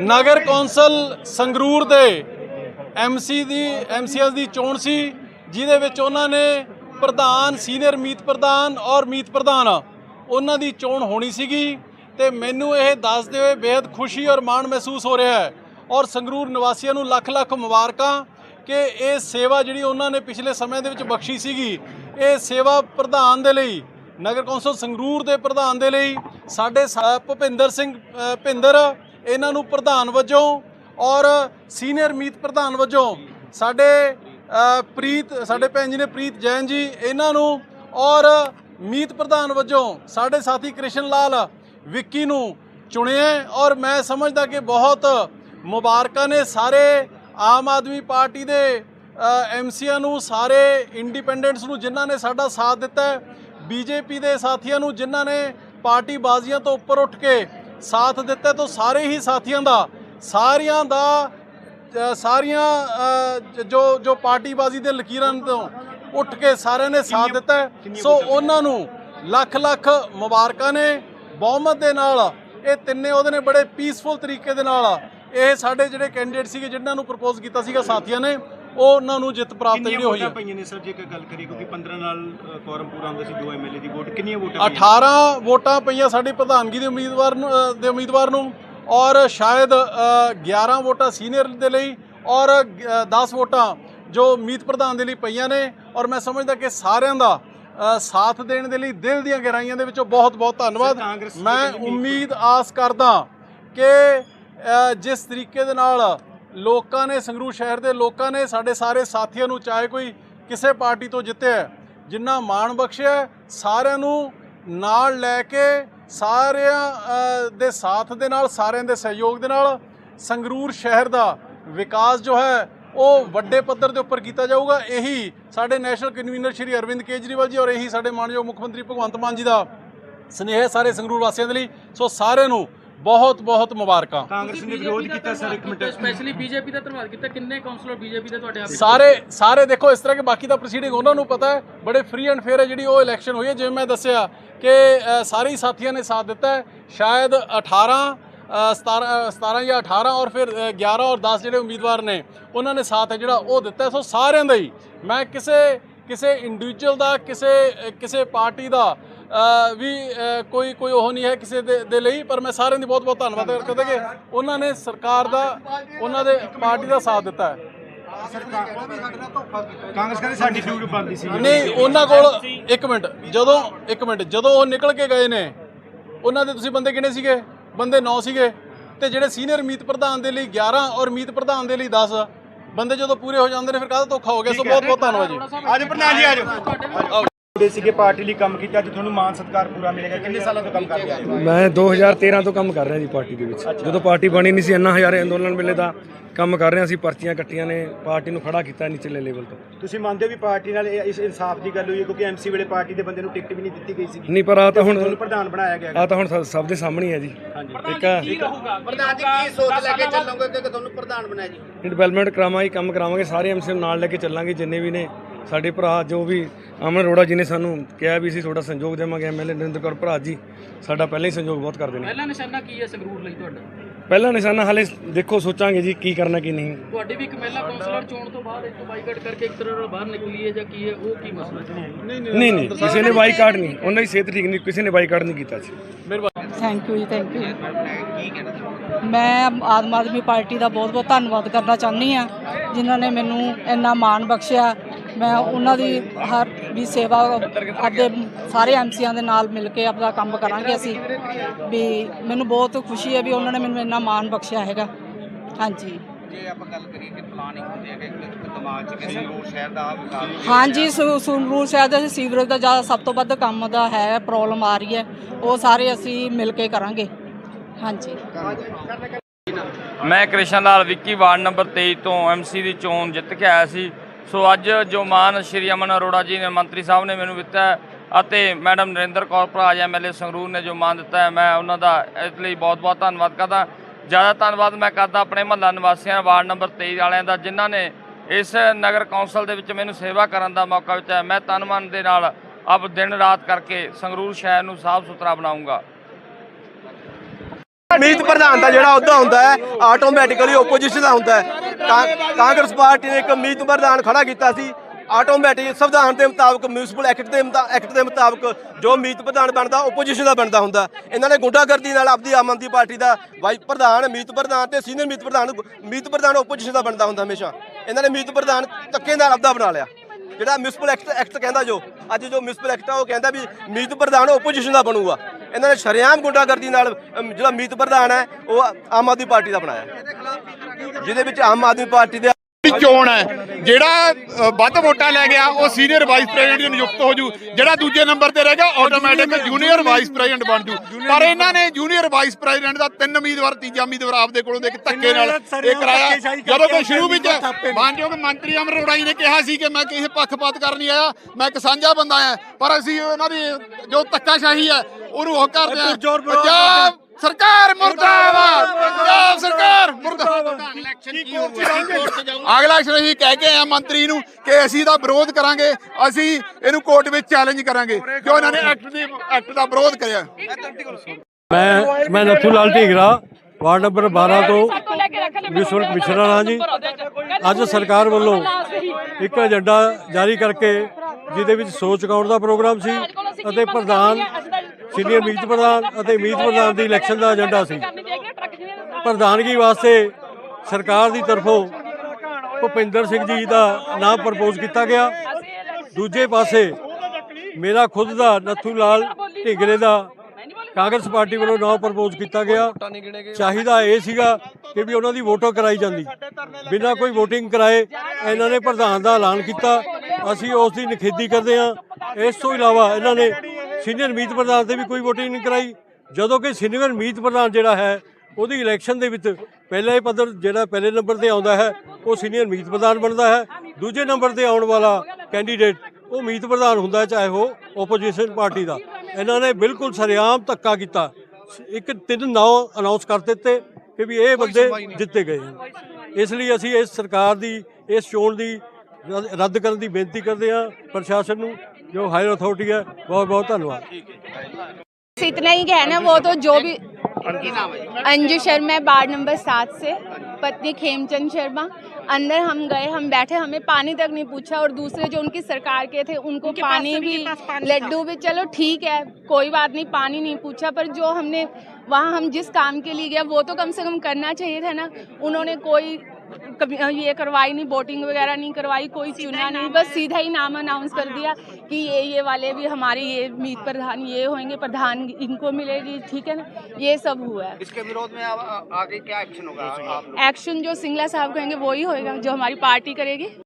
ਨਗਰ council Sangrur ਦੇ MC ਦੀ ਐਮਸੀਐਸ ਦੀ ਚੋਣ ਸੀ, ਜਿਹਦੇ ਵਿੱਚ ਉਹਨਾਂ ਨੇ ਪ੍ਰਧਾਨ, ਸੀਨੀਅਰ ਮੀਤ ਪ੍ਰਧਾਨ ਔਰ ਮੀਤ ਪ੍ਰਧਾਨ, ਉਹਨਾਂ ਦੀ ਚੋਣ ਹੋਣੀ ਸੀਗੀ ਤੇ ਮੈਨੂੰ ਇਹ ਦੱਸਦੇ ਹੋਏ ਬੇहद ਖੁਸ਼ੀ ਔਰ ਮਾਣ ਮਹਿਸੂਸ ਹੋ ਰਿਹਾ ਹੈ। ਔਰ ਸੰਗਰੂਰ ਨਿਵਾਸੀਆਂ ਨੂੰ ਲੱਖ ਲੱਖ ਮੁਬਾਰਕਾਂ। ਕਿ ਇਹ ਸੇਵਾ ਜਿਹੜੀ ਉਹਨਾਂ ਨੇ ਪਿਛਲੇ ਸਮੇਂ ਦੇ ਵਿੱਚ ਬਖਸ਼ੀ ਸੀਗੀ, ਇਹ ਸੇਵਾ ਪ੍ਰਧਾਨ ਦੇ ਲਈ, ਨਗਰ ਕੌਂਸਲ ਸੰਗਰੂਰ ਦੇ ਪ੍ਰਧਾਨ ਦੇ ਲਈ, ਸਾਡੇ ਸਾ- ਭੁਪਿੰਦਰ ਸਿੰਘ ਭਿੰਦਰ, ਇਹਨਾਂ ਨੂੰ ਪ੍ਰਧਾਨ ਵਜੋਂ ਔਰ ਸੀਨੀਅਰ ਮੀਤ ਪ੍ਰਧਾਨ ਵਜੋਂ ਸਾਡੇ ਪ੍ਰੀਤ, ਸਾਡੇ ਭੈਣ ਜੀ ਨੇ ਪ੍ਰੀਤ ਜੈਨ ਜੀ, ਇਹਨਾਂ ਨੂੰ ਔਰ ਮੀਤ ਪ੍ਰਧਾਨ ਵਜੋਂ ਸਾਡੇ ਸਾਥੀ ਕ੍ਰਿਸ਼ਨ ਲਾਲ ਵਿੱਕੀ ਨੂੰ ਚੁਣਿਆ ਹੈ ਔਰ ਮੈਂ ਸਮਝਦਾ ਕਿ ਬਹੁਤ ਮੁਬਾਰਕਾਂ ਨੇ ਸਾਰੇ ਆਮ ਆਦਮੀ ਪਾਰਟੀ ਦੇ ਐਮਸੀਆਂ ਨੂੰ ਸਾਰੇ ਇੰਡੀਪੈਂਡੈਂਟਸ ਨੂੰ ਜਿਨ੍ਹਾਂ ਨੇ ਸਾਡਾ ਸਾਥ ਦਿੱਤਾ ਹੈ ਬੀਜੇਪੀ ਦੇ ਸਾਥੀਆਂ ਨੂੰ ਜਿਨ੍ਹਾਂ ਨੇ ਪਾਰਟੀ ਬਾਜ਼ੀਆਂ ਤੋਂ ਉੱਪਰ ਉੱਠ ਕੇ ਸਾਥ ਦਿੱਤਾ ਤਾਂ ਸਾਰੇ ਹੀ ਸਾਥੀਆਂ ਦਾ ਸਾਰਿਆਂ ਦਾ ਸਾਰੀਆਂ ਜ- ਜੋ ਜੋ ਪਾਰਟੀਬਾਜ਼ੀ ਦੇ ਲਕੀਰਾਂ ਤੋਂ ਉੱਠ ਕੇ ਸਾਰਿਆਂ ਨੇ ਸਾਥ ਦਿੱਤਾ। ਸੋ ਉਹਨਾਂ ਨੂੰ ਲੱਖ ਲੱਖ ਮੁਬਾਰਕਾਂ ਨੇ ਬਹੁਮਤ ਦੇ ਨਾਲ ਇਹ ਤਿੰਨੇ ਉਹਦੇ ਨੇ ਬੜੇ ਪੀਸਫੁਲ ਤਰੀਕੇ ਦੇ ਨਾਲ ਇਹ ਸਾਡੇ ਜਿਹੜੇ ਕੈਂਡੀਡੇਟ ਸੀਗੇ ਜਿਨ੍ਹਾਂ ਨੂੰ ਪ੍ਰਪੋਜ਼ ਕੀਤਾ ਸੀਗਾ ਸਾਥੀਆਂ ਨੇ ਉਹ ਉਹਨਾਂ ਨੂੰ ਜਿੱਤ ਪ੍ਰਾਪਤ ਜਿਹੜੀ ਹੋਈ ਹੈ। ਪਈਆਂ ਨੇ ਸਰ ਜੇਕਰ ਗੱਲ ਕਰੀਏ ਕਿਉਂਕਿ 15 ਨਾਲ ਕੋਰਮ ਪੂਰਾ ਹੁੰਦਾ ਸੀ ਦੋ ਐਮਐਲਏ ਦੀ ਵੋਟ ਕਿੰਨੀਆਂ ਵੋਟਾਂ 18 ਵੋਟਾਂ ਪਈਆਂ ਸਾਡੀ ਪ੍ਰਧਾਨਗੀ ਦੇ ਉਮੀਦਵਾਰ ਨੂੰ ਦੇ ਉਮੀਦਵਾਰ ਨੂੰ ਔਰ ਸ਼ਾਇਦ ਅ, 11 ਵੋਟਾਂ ਸੀਨੀਅਰ ਦੇ ਲਈ ਔਰ ਅ, 10 ਵੋਟਾਂ ਜੋ ਮੀਤ ਪ੍ਰਧਾਨ ਦੇ ਲਈ ਪਈਆਂ ਨੇ ਔਰ ਮੈਂ ਸਮਝਦਾ ਕਿ ਸਾਰਿਆਂ ਦਾ ਸਾਥ ਦੇਣ ਦੇ ਲਈ ਦਿਲ ਦੀਆਂ ਗਹਿਰਾਈਆਂ ਦੇ ਵਿੱਚੋਂ ਬਹੁਤ ਬਹੁਤ ਧੰਨਵਾਦ। ਮੈਂ ਉਮੀਦ ਆਸ ਕਰਦਾ ਕਿ ਜਿਸ ਤਰੀਕੇ ਦੇ ਨਾਲ ਲੋਕਾਂ ਨੇ ਸੰਗਰੂਰ ਸ਼ਹਿਰ ਦੇ ਲੋਕਾਂ ਨੇ ਸਾਡੇ ਸਾਰੇ ਸਾਥੀਆਂ ਨੂੰ ਚਾਹੇ ਕੋਈ ਕਿਸੇ ਪਾਰਟੀ ਤੋਂ ਜਿੱਤਿਆ ਜਿੰਨਾ ਮਾਣ ਬਖਸ਼ਿਆ ਸਾਰਿਆਂ ਨੂੰ ਨਾਲ ਲੈ ਕੇ ਸਾਰਿਆਂ ਦੇ ਸਾਥ ਦੇ ਨਾਲ, ਸਾਰਿਆਂ ਦੇ ਸਹਿਯੋਗ ਦੇ ਨਾਲ ਸੰਗਰੂਰ ਸ਼ਹਿਰ ਦਾ ਵਿਕਾਸ ਜੋ ਹੈ, ਉਹ ਵੱਡੇ ਪੱਧਰ ਦੇ ਉੱਪਰ ਕੀਤਾ ਜਾਊਗਾ। ਇਹੀ ਸਾਡੇ ਨੈਸ਼ਨਲ ਕਨਵੀਨਰ ਸ਼੍ਰੀ ਅਰਵਿੰਦ ਕੇਜਰੀਵਾਲ ਜੀ ਔਰ ਇਹੀ ਸਾਡੇ ਮਾਨਯੋਗ ਮੁੱਖ ਮੰਤਰੀ ਭਗਵੰਤ ਮਾਨ ਜੀ ਦਾ ਸਨੇਹ ਸਾਰੇ ਸੰਗਰੂਰ ਵਾਸੀਆਂ ਦੇ ਲਈ। ਸੋ ਸਾਰਿਆਂ ਨੂੰ ਬਹੁਤ ਬਹੁਤ ਮੁਬਾਰਕਾਂ। ਕਾਂਗਰਸ ਨੇ ਵਿਰੋਧ ਕੀਤਾ ਸਰ ਇੱਕ ਮਿੰਟ। ਸਪੈਸ਼ਲੀ ਬੀਜੇਪੀ ਦਾ ਧੰਨਵਾਦ ਕੀਤਾ। ਕਿੰਨੇ ਕਾਉਂਸਲਰ ਬੀਜੇਪੀ ਦੇ ਤੁਹਾਡੇ ਆਪ ਸਾਰੇ ਸਾਰੇ ਦੇਖੋ ਇਸ ਤਰ੍ਹਾਂ ਕਿ ਬਾਕੀ ਦਾ ਪ੍ਰੋਸੀਡਿੰਗ ਉਹਨਾਂ ਨੂੰ ਪਤਾ ਹੈ ਬੜੇ ਫ੍ਰੀ ਐਂਡ ਫੇਅਰ ਹੈ ਜਿਹੜੀ ਉਹ ਇਲੈਕਸ਼ਨ ਹੋਈ ਹੈ। ਜਿਵੇਂ ਮੈਂ ਦੱਸਿਆ ਕਿ ਸਾਰੇ ਹੀ ਸਾਥੀਆਂ ਨੇ ਸਾਥ ਦਿੱਤਾ ਹੈ। ਸ਼ਾਇਦ 18 ਅ, 17 ਅ, 17 ਜਾਂ 18 ਔਰ ਫਿਰ ਅ, 11 ਔਰ 10 ਜਿਹੜੇ ਉਮੀਦਵਾਰ ਨੇ ਉਹਨਾਂ ਨੇ ਸਾਥ ਹੈ ਜਿਹੜਾ ਉਹ ਦਿੱਤਾ। ਸੋ ਸਾਰਿਆਂ ਦਾ ਹੀ ਮੈਂ ਕਿਸੇ ਕਿਸੇ ਇੰਡੀਵਿਜੂਅਲ ਦਾ ਕਿਸੇ ਕਿਸੇ ਪਾਰਟੀ ਦਾ ਵੀ ਕੋਈ ਕੋਈ ਉਹ ਨਹੀਂ ਹੈ ਕਿਸੇ ਦੇ ਦੇ ਲਈ ਪਰ ਮੈਂ ਸਾਰਿਆਂ ਦੀ ਬਹੁਤ ਬਹੁਤ ਧੰਨਵਾਦ ਕਰਦਾ ਕਿ ਉਹਨਾਂ ਨੇ ਸਰਕਾਰ ਦਾ ਉਹਨਾਂ ਦੇ ਪਾਰਟੀ ਦਾ ਸਾਥ ਦਿੱਤਾ ਹੈ। ਕਾਂਗਰਸ ਕਹਿੰਦੇ ਸਾਡੀ ਡਿਊਟੀ ਬਣਦੀ ਸੀ। ਨਹੀਂ ਉਹਨਾਂ ਕੋਲ ਇੱਕ ਮਿੰਟ ਜਦੋਂ ਇੱਕ ਮਿੰਟ ਜਦੋਂ ਉਹ ਨਿਕਲ ਕੇ ਗਏ ਨੇ ਉਹਨਾਂ ਦੇ ਤੁਸੀਂ ਬੰਦੇ ਕਿੰਨੇ ਸੀਗੇ? ਬੰਦੇ 9 ਸੀਗੇ। ਤੇ ਜਿਹੜੇ ਸੀਨੀਅਰ ਮੀਤ ਪ੍ਰਧਾਨ ਦੇ ਲਈ 11 ਔਰ ਮੀਤ ਪ੍ਰਧਾਨ ਦੇ ਲਈ 10 ਬੰਦੇ ਜਦੋਂ ਪੂਰੇ ਹੋ ਜਾਂਦੇ ਨੇ ਫਿਰ ਕਾਹਦਾ ਧੋਖਾ ਹੋ ਗਿਆ? ਸੋ ਬਹੁਤ ਬਹੁਤ ਧੰਨਵਾਦ ਜੀ। ਅੱਜ ਪ੍ਰਧਾਨ ਜੀ ਆਜੋ। ਦੇ ਸੀਗੇ ਪਾਰਟੀ ਲਈ ਕੰਮ ਕੀਤਾ ਅੱਜ ਤੁਹਾਨੂੰ ਮਾਨ ਸਤਿਕਾਰ ਪੂਰਾ ਮਿਲੇਗਾ। ਕਿੰਨੇ ਸਾਲਾਂ ਤੋਂ ਕੰਮ ਕਰ ਰਹੇ ਹੋ? ਮੈਂ 2013 ਤੋਂ ਕੰਮ ਕਰ ਰਿਹਾ ਜੀ ਪਾਰਟੀ ਦੇ ਵਿੱਚ। ਜਦੋਂ ਪਾਰਟੀ ਬਣੀ ਨਹੀਂ ਸੀ ਅੰਨਾ ਹਜ਼ਾਰੇ ਅੰਦੋਲਨ ਵੇਲੇ ਦਾ ਕੰਮ ਕਰ ਰਿਹਾ ਸੀ ਪਰਚੀਆਂ ਕੱਟੀਆਂ ਨੇ ਪਾਰਟੀ ਨੂੰ ਖੜਾ ਕੀਤਾ ਨਿਚਲੇ ਲੈਵਲ ਤੋਂ। ਤੁਸੀਂ ਮੰਨਦੇ ਹੋ ਵੀ ਪਾਰਟੀ ਨਾਲ ਇਹ- ਇਸ ਇਨਸਾਫ ਦੀ ਗੱਲ ਹੋਈ ਹੈ ਕਿਉਂਕਿ ਐਮਸੀ ਵੇਲੇ ਪਾਰਟੀ ਦੇ ਬੰਦੇ ਨੂੰ ਟਿਕਟ ਵੀ ਨਹੀਂ ਦਿੱਤੀ ਗਈ ਸੀ ਨਹੀਂ ਪਰ ਆ ਤਾਂ ਹੁਣ ਤੁਹਾਨੂੰ ਪ੍ਰਧਾਨ ਬਣਾਇਆ ਗਿਆ ਆ ਤਾਂ ਹੁਣ ਸ- ਸਭ ਦੇ ਸਾਹਮਣੇ ਹੀ ਹੈ ਜੀ ਇੱਕ ਪ੍ਰਧਾਨ ਜੀ ਕੀ ਸੋਚ ਲੈ ਕੇ ਚੱਲੋਗੇ? ਕਿ ਤੁਹਾਨੂੰ ਪ੍ਰਧਾਨ ਬਣਾਇਆ ਜੀ। ਡਿਵੈਲਪਮੈਂਟ ਕਰਾਵਾਂਗੇ ਕੰਮ ਕਰਾਵਾਂਗੇ ਸਾਰੇ ਐਮਸੀ ਨੂੰ ਨਾਲ ਲੈ ਕੇ ਚੱਲਾਂਗੇ ਜਿੰਨੇ ਵੀ ਨੇ। ਸਾਡੇ ਭਰਾ ਜੋ ਵੀ ਅਮਨ ਅਰੋੜਾ ਜੀ ਨੇ ਸਾਨੂੰ ਕਿਹਾ ਵੀ ਅਸੀਂ ਤੁਹਾਡਾ ਸਹਿਯੋਗ ਦੇਵਾਂਗੇ ਐਮਐਲਏ ਨਰਿੰਦਰ ਕੌਰ ਭਰਾ ਜੀ ਸਾਡਾ ਪਹਿਲਾਂ ਹੀ ਸਹਿਯੋਗ ਬਹੁਤ ਕਰਦੇ ਨੇ। ਪਹਿਲਾ ਨਿਸ਼ਾਨਾ ਕੀ ਹੈ ਸੰਗਰੂਰ ਲਈ ਤੁਹਾਡਾ? ਪਹਿਲਾ ਨਿਸ਼ਾਨਾ ਹਾਲੇ ਦੇਖੋ ਸੋਚਾਂਗੇ ਜੀ ਕੀ ਕਰਨਾ ਕੀ ਨਹੀਂ। ਤੁਹਾਡੀ ਵੀ ਇੱਕ ਮਹਿਲਾ ਕਾਉਂਸਲਰ ਚੋਣ ਤੋਂ ਬਾਅਦ ਇੱਕ ਬਾਈਕਾਟ ਕਰਕੇ ਇੱਕ ਤਰ੍ਹਾਂ ਨਾਲ ਬਾਹਰ ਨਿਕਲੀ ਹੈ ਜਾਂ ਕੀ ਹੈ ਉਹ ਕੀ ਮਸਲਾ ਹੈ? ਨਹੀਂ ਨਹੀਂ ਕਿਸੇ ਨੇ ਬਾਈਕਾਟ ਨਹੀਂ ਉਹਨਾਂ ਦੀ ਸਿਹਤ ਠੀਕ ਨਹੀਂ ਕਿਸੇ ਨੇ ਬਾਈਕਾਟ ਨਹੀਂ ਕੀਤਾ ਸੀ। Thank you ji thank you ਮੈਂ ਆਮ ਆਦਮੀ ਪਾਰਟੀ ਦਾ ਬਹੁਤ ਬਹੁਤ ਧੰਨਵਾਦ ਕਰਨਾ ਚਾਹੁੰਦੀ ਆ ਜਿਨ੍ਹਾਂ ਨੇ ਮੈਨੂੰ ਇੰਨਾ ਮਾਣ ਬਖਸ਼ਿਆ। ਮੈਂ ਉਹਨਾਂ ਦੀ ਹਰ ਵੀ ਸੇਵਾ ਅੱਗੇ ਸਾਰੇ ਐਮਸੀਆਂ ਦੇ ਨਾਲ ਮਿਲ ਕੇ ਆਪਣਾ ਕੰਮ ਕਰਾਂਗੇ ਅਸੀਂ। ਵੀ ਮੈਨੂੰ ਬਹੁਤ ਖੁਸ਼ੀ ਹੈ ਵੀ ਉਹਨਾਂ ਨੇ ਮੈਨੂੰ ਇੰਨਾ ਮਾਣ ਬਖਸ਼ਿਆ ਹੈਗਾ। ਹਾਂਜੀ। ਜੇ ਆਪਾਂ ਗੱਲ ਕਰੀਏ ਕਿ ਪਲਾਨਿੰਗ ਹੁੰਦੀ ਹੈ ਕਿ ਇੱਕ ਦਿਮਾਗ 'ਚ ਕਿਸੇ ਨੂੰ ਸ਼ਹਿਰ ਦਾ ਵਿਕਾਸ ਹਾਂਜੀ ਸੰਗਰੂਰ ਸ਼ਹਿਰ ਦੇ ਸੀਵਰੇਜ ਦਾ ਜ਼ਿਆਦਾ ਸਭ ਤੋਂ ਵੱਧ ਕੰਮ ਦਾ ਹੈ ਪ੍ਰੋਬਲਮ ਆ ਰਹੀ ਹੈ। ਉਹ ਸਾਰੇ ਅਸੀਂ ਮਿਲ ਕੇ ਕਰਾਂਗੇ। ਹਾਂਜੀ। ਮੈਂ ਕ੍ਰਿਸ਼ਨ ਲਾਲ ਵਿੱਕੀ ਵਾਰਡ ਨੰਬਰ 23 ਤੋਂ ਐਮਸੀ ਦੀ ਚੋਣ ਜਿੱਤ ਕੇ ਆਇਆ ਸੀ। ਸੋ ਅੱਜ ਜੋ ਮਾਨ ਸ਼੍ਰੀ ਅਮਨ ਅਰੋੜਾ ਜੀ ਨੇ ਮੰਤਰੀ ਸਾਹਿਬ ਨੇ ਮੈਨੂੰ ਦਿੱਤਾ ਅਤੇ ਮੈਡਮ ਨਰਿੰਦਰ ਕੌਰ ਭਰਾਜ ਐਮਐਲਏ ਸੰਗਰੂਰ ਨੇ ਜੋ ਮਾਨ ਦਿੱਤਾ ਹੈ, ਮੈਂ ਉਹਨਾਂ ਦਾ ਇਸ ਲਈ ਬਹੁਤ-ਬਹੁਤ ਧੰਨਵਾਦ ਕਰਦਾ ਜ਼ਿਆਦਾ ਧੰਨਵਾਦ ਮੈਂ ਕਰਦਾ ਆਪਣੇ ਮਹੱਲਾ ਨਿਵਾਸੀਆਂ, ਵਾਰਡ ਨੰਬਰ 23 ਵਾਲਿਆਂ ਦਾ, ਜਿਨ੍ਹਾਂ ਨੇ ਇਸ ਨਗਰ ਕੌਂਸਲ ਦੇ ਵਿੱਚ ਮੈਨੂੰ ਸੇਵਾ ਕਰਨ ਦਾ ਮੌਕਾ ਦਿੱਤਾ ਹੈ। ਮੈਂ ਤਨ ਮਨ ਦੇ ਨਾਲ ਆਪ ਦਿਨ ਰਾਤ ਕਰਕੇ ਸੰਗਰੂਰ ਸ਼ਹਿਰ ਨੂੰ ਸਾਫ਼ ਸੁਥਰਾ ਬਣਾਉਂਗਾ। ਮੀਤ ਪ੍ਰਧਾਨ ਦਾ ਜਿਹੜਾ ਅਹੁਦਾ ਹੁੰਦਾ ਹੈ ਆਟੋਮੈਟਿਕਲੀ ਓਪੋਜੀਸ਼ਨ ਦਾ ਹੁੰਦਾ ਹੈ। ਕਾਂਗਰਸ ਪਾਰਟੀ ਨੇ ਇੱਕ ਮੀਤ ਪ੍ਰਧਾਨ ਖੜਾ ਕੀਤਾ ਸੀ। ਆਟੋਮੈਟਿਕ ਸੰਵਿਧਾਨ ਦੇ ਮੁਤਾਬਕ ਮਿਊਨਿਸਪਲ ਐਕਟ ਦੇ ਐਕਟ ਦੇ ਮੁਤਾਬਕ ਜੋ ਮੀਤ ਪ੍ਰਧਾਨ ਬਣਦਾ ਓਪੋਜੀਸ਼ਨ ਦਾ ਬਣਦਾ ਹੁੰਦਾ। ਇਹਨਾਂ ਨੇ ਗੁੰਡਾਗਰਦੀ ਨਾਲ ਆਪਦੀ ਆਮ ਆਦਮੀ ਪਾਰਟੀ ਦਾ ਵਾਈਸ ਪ੍ਰਧਾਨ, ਮੀਤ ਪ੍ਰਧਾਨ ਤੇ ਸੀਨੀਅਰ ਮੀਤ ਪ੍ਰਧਾਨ ਮੀਤ ਪ੍ਰਧਾਨ ਓਪੋਜੀਸ਼ਨ ਦਾ ਬਣਦਾ ਹੁੰਦਾ ਹਮੇਸ਼ਾ। ਇਹਨਾਂ ਨੇ ਮੀਤ ਪ੍ਰਧਾਨ ਧੱਕੇ ਨਾਲ ਆਪਦਾ ਬਣਾ ਲਿਆ। ਜਿਹੜਾ ਮਿਊਨਿਸਪਲ ਐਕਟ ਐਕਟ ਕਹਿੰਦਾ ਜੋ, ਅੱਜ ਜੋ ਮਿਊਨਿਸਪਲ ਐਕਟ ਆ, ਉਹ ਕਹਿੰਦਾ ਵੀ ਮੀਤ ਪ੍ਰਧਾਨ ਓਪੋਜੀਸ਼ਨ ਦਾ ਬਣੂਗਾ। ਇਹਨਾਂ ਨੇ ਸ਼ਰੇਆਮ ਗੁੰਡਾਗਰਦੀ ਨਾਲ ਜਿਹੜਾ ਮੀਤ ਪ੍ਰਧਾਨ ਹੈ, ਉਹ ਆਮ ਆਦਮੀ ਪਾਰਟੀ ਦਾ ਬਣਾਇਆ। ਜਿਹਦੇ ਵਿੱਚ ਆਮ ਆਦਮੀ ਪਾਰਟੀ ਦੇ ਦੀ ਚੋਣ ਹੈ। ਜਿਹੜਾ ਅ, ਵੱਧ ਵੋਟਾਂ ਲੈ ਗਿਆ ਉਹ ਸੀਨੀਅਰ ਵਾਈਸ ਪ੍ਰੈਜ਼ੀਡੈਂਟ ਦੀ ਨਿਯੁਕਤ ਹੋ ਜੂ। ਜਿਹੜਾ ਦੂਜੇ ਨੰਬਰ ਤੇ ਰਹਿ ਗਿਆ ਆਟੋਮੈਟਿਕ ਜੂਨੀਅਰ ਵਾਈਸ ਪ੍ਰੈਜ਼ੀਡੈਂਟ ਬਣ ਜੂ। ਪਰ ਇਹਨਾਂ ਨੇ ਜੂਨੀਅਰ ਵਾਈਸ ਪ੍ਰੈਜ਼ੀਡੈਂਟ ਦਾ ਤਿੰਨ ਉਮੀਦਵਾਰ ਤੀਜਾ ਉਮੀਦਵਾਰ ਆਪਦੇ ਕੋਲੋਂ ਦੇ ਕੇ ਧੱਕੇ ਨਾਲ ਇਹ ਕਰਾਇਆ। ਜਦੋਂ ਕਿ ਸ਼ੁਰੂ ਵਿੱਚ ਮਾਨਯੋਗ ਮੰਤਰੀ ਅਮਰ ਅਰੋੜਾ ਜੀ ਨੇ ਕਿਹਾ ਸੀ ਕਿ ਮੈਂ ਕਿਸੇ ਪੱਖਪਾਤ ਕਰਨ ਨਹੀਂ ਆਇਆ ਮੈਂ ਇੱਕ ਸਾਂਝਾ ਬੰਦਾ ਆ ਪਰ ਅਸੀਂ ਉਹਨਾਂ ਦੀ ਜੋ ਧੱਕਾਸ਼ਾਹੀ ਹੈ ਉਹਨੂੰ ਉਹ ਕਰਦੇ ਆ ਪੰਜਾਬ ਸਰਕਾਰ ਮੁਰਦਾਬਾਦ। ਪੰਜਾਬ ਸਰਕਾਰ ਮੁਰਦਾਬਾਦ। ਅਗਲਾ ਇਲੈਕਸ਼ਨ ਅਸੀਂ ਕਹਿ ਕੇ ਹਾਂ ਮੰਤਰੀ ਨੂੰ ਕਿ ਅਸੀਂ ਦਾ ਵਿਰੋਧ ਕਰਾਂਗੇ ਅਸੀਂ ਇਹਨੂੰ ਕੋਰਟ ਵਿੱਚ ਚੈਲੰਜ ਕਰਾਂਗੇ ਜੋ ਇਹਨਾਂ ਨੇ ਐਕਟ ਦੀ ਐਕਟ ਦਾ ਵਿਰੋਧ ਕਰਿਆ। ਮੈਂ ਮੈਂ ਨੱਥੂ ਲਾਲ ਢੀਗਰਾ ਵਾਰਡ ਨੰਬਰ 12 ਤੋਂ ਵਿਸ਼ਵ ਕਮਿਸ਼ਨਰ ਹਾਂ ਜੀ। ਅੱਜ ਸਰਕਾਰ ਵੱਲੋਂ ਇੱਕ ਏਜੰਡਾ ਜਾਰੀ ਕਰਕੇ ਜਿਹਦੇ ਵਿੱਚ ਸੋਚ ਚੁਕਾਉਣ ਦਾ ਪ੍ਰੋਗਰਾਮ ਸੀ ਅਤੇ ਪ੍ਰਧਾਨ ਸੀਨੀਅਰ ਮੀਤ ਪ੍ਰਧਾਨ ਅਤੇ ਮੀਤ ਪ੍ਰਧਾਨ ਦੀ ਇਲੈਕਸ਼ਨ ਦਾ ਏਜੰਡਾ ਸੀ। ਪ੍ਰਧਾਨਗੀ ਵਾਸਤੇ ਸਰਕਾਰ ਦੀ ਤਰਫੋਂ ਭੁਪਿੰਦਰ ਸਿੰਘ ਜੀ ਦਾ ਨਾਮ ਪ੍ਰਪੋਜ਼ ਕੀਤਾ ਗਿਆ। ਦੂਜੇ ਪਾਸੇ ਮੇਰਾ ਖੁਦ ਦਾ ਨੱਥੂ ਲਾਲ ਢਿੰਗਰੇ ਦਾ ਕਾਂਗਰਸ ਪਾਰਟੀ ਵੱਲੋਂ ਨਾਮ ਪ੍ਰਪੋਜ਼ ਕੀਤਾ ਗਿਆ। ਚਾਹੀਦਾ ਇਹ ਸੀਗਾ ਕਿ ਵੀ ਉਹਨਾਂ ਦੀ ਵੋਟੋ ਕਰਾਈ ਜਾਂਦੀ। ਬਿਨਾਂ ਕੋਈ VOTING ਕਰਾਏ ਇਹਨਾਂ ਨੇ ਪ੍ਰਧਾਨ ਦਾ ਐਲਾਨ ਕੀਤਾ। ਅਸੀਂ ਉਸ ਦੀ ਨਿਖੇਧੀ ਕਰਦੇ ਹਾਂ। ਇਸ ਤੋਂ ਇਲਾਵਾ ਇਹਨਾਂ ਨੇ ਸੀਨੀਅਰ ਮੀਤ ਪ੍ਰਧਾਨ ਤੇ ਵੀ ਕੋਈ VOTING ਨਹੀਂ ਕਰਾਈ। ਜਦੋਂ ਕਿ ਸੀਨੀਅਰ ਮੀਤ ਪ੍ਰਧਾਨ ਜਿਹੜਾ ਹੈ ਉਹਦੀ ਇਲੈਕਸ਼ਨ ਦੇ ਵਿੱਚ ਪਹਿਲਾ ਹੀ ਪੱਧਰ ਜਿਹੜਾ ਪਹਿਲੇ ਨੰਬਰ ਤੇ ਆਉਂਦਾ ਹੈ ਉਹ ਸੀਨੀਅਰ ਮੀਤ ਪ੍ਰਧਾਨ ਬਣਦਾ ਹੈ। ਦੂਜੇ ਨੰਬਰ ਤੇ ਆਉਣ ਵਾਲਾ ਕੈਂਡੀਡੇਟ ਉਹ ਮੀਤ ਪ੍ਰਧਾਨ ਹੁੰਦਾ ਚਾਹੇ ਉਹ ਆਪੋਜੀਸ਼ਨ ਪਾਰਟੀ ਦਾ। ਇਹਨਾਂ ਨੇ ਬਿਲਕੁਲ ਸਰੇਆਮ ਧੱਕਾ ਕੀਤਾ। ਇੱਕ ਤਿੰਨ ਨਾਮ ਅਨਾਉਂਸ ਕਰ ਦਿੱਤੇ ਕਿ ਵੀ ਇਹ ਬੰਦੇ ਜਿੱਤੇ ਗਏ ਇਸ ਲਈ ਅਸੀਂ ਇਸ ਸਰਕਾਰ ਦੀ ਇਸ ਚੋਣ ਦੀ ਰੱਦ- ਰੱਦ ਕਰਨ ਦੀ ਬੇਨਤੀ ਕਰਦੇ ਹਾਂ ਪ੍ਰਸ਼ਾਸਨ ਨੂੰ। जो हायर अथॉरिटी है बहुत बहुत धन्यवाद। इतना ही कहना वो तो जो भी अंजू शर्मा बार नंबर सात से पत्नी खेमचंद शर्मा। अंदर हम गए हम बैठे हमें पानी तक नहीं पूछा और दूसरे जो उनकी सरकार के थे उनको पानी भी लड्डू भी चलो ठीक है कोई बात नहीं पानी नहीं पूछा पर जो हमने वहाँ हम जिस काम के लिए गया वो तो कम से कम करना चाहिए था ना। उन्होंने कोई कभी ये करवाई नहीं बोटिंग वगैरह नहीं करवाई कोई चुना नहीं बस सीधा ही नाम अनाउंस कर दिया कि ये ये वाले भी हमारे ये मीत प्रधान ये होंगे प्रधान इनको मिलेगी ठीक है ना? ये सब हुआ है। इसके विरोध में आगे क्या एक्शन होगा एक्शन जो सिंगला साहब कहेंगे वही होगा जो हमारी पार्टी करेगी।